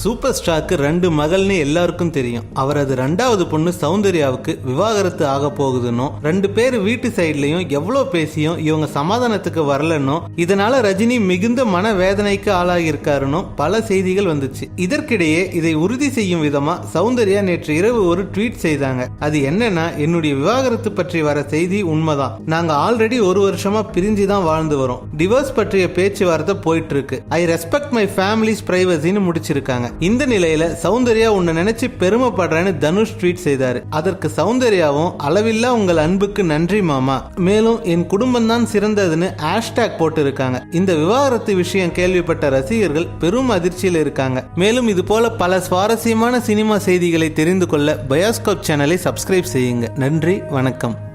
Super ஸ்டாருக்கு ரெண்டு மகள்னு எல்லாருக்கும் தெரியும். அவரது ரெண்டாவது பொண்ணு சௌந்தர்யாவுக்கு விவாகரத்து ஆக போகுதுன்னு ரெண்டு பேர் வீட்டு சைட்லயும் எவ்வளோ பேசியும் இவங்க சமாதானத்துக்கு வரலன்னும் இதனால ரஜினி மிகுந்த மன வேதனைக்கு ஆளாகி இருக்காருன்னு பல செய்திகள் வந்துச்சு. இதற்கிடையே இதை உறுதி செய்யும் விதமா சௌந்தர்யா நேற்று இரவு ஒரு ட்வீட் செய்தாங்க. அது என்னன்னா என்னுடைய விவாகரத்து பற்றி வர செய்தி உண்மைதான். நாங்க ஆல்ரெடி ஒரு வருஷமா பிரிஞ்சு தான் வாழ்ந்து வரோம். டிவோர்ஸ் பற்றிய பேச்சுவார்த்தை போயிட்டு இருக்கு. ஐ ரெஸ்பெக்ட் மை ஃபேமிலிஸ் பிரைவசின்னு முடிச்சிருக்காங்க. இந்த நிலையில சௌந்தர்யா உன்னை நினைச்சு பெருமைப்படுறேன்னு தனுஷ் ட்வீட் செய்தாரு. அதற்கு சௌந்தர்யாவும் அளவில்லா உங்கள் அன்புக்கு நன்றி மாமா. மேலும் என் குடும்பம் தான் சிறந்ததுன்னு ஹேஷ்டேக் போட்டு இருக்காங்க இந்த விவாகரத்து விஷயம் கேள்விப்பட்ட ரசிகர்கள் பெரும் அதிர்ச்சியில் இருக்காங்க. மேலும் இது போல பல சுவாரஸ்யமான சினிமா செய்திகளை தெரிந்து கொள்ள பயாஸ்கோப் சேனலை சப்ஸ்கிரைப் செய்யுங்க. நன்றி வணக்கம்.